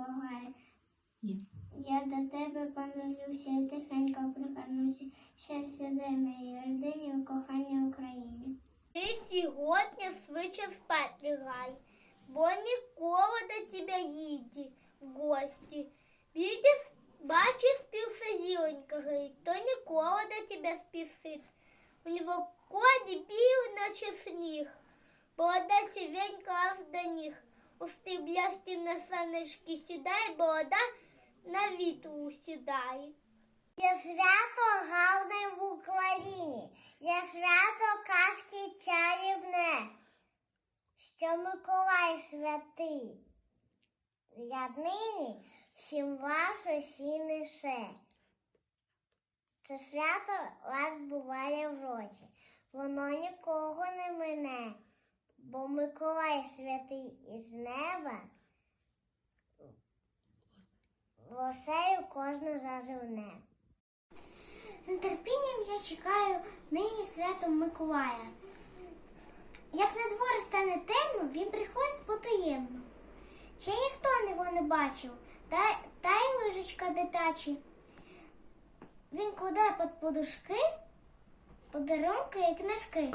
приходить скоріш благає. Є. Я до тебе помилюся і тихенько прихорнуся. Щастя дай моїй родині у коханій Україні. Ти сьогодні швидше спать лягай, бо ніколи до тебе їде в гості. Видиш, бачиш, співся зіленька горить, то ніколи до тебе спішить. У нього коні білий, наче сніг, борода сівенька аж до них. Усти блясти на саночки сідає, борода на вітру сідає. Є свято гарне в Україні, є свято казки чарівне, що Миколай святий. Яднині всім вас усі несе. Це свято вас буває в році, воно нікого не мине, бо Миколай святий із неба в осею кожну зазирне. З нетерпінням я чекаю нині свято Миколая. Як на дворі стане темно, він приходить потаємно. Ще ніхто його не бачив, та, та й лижечка дитячі. Він кладе під подушки подарунки і книжки.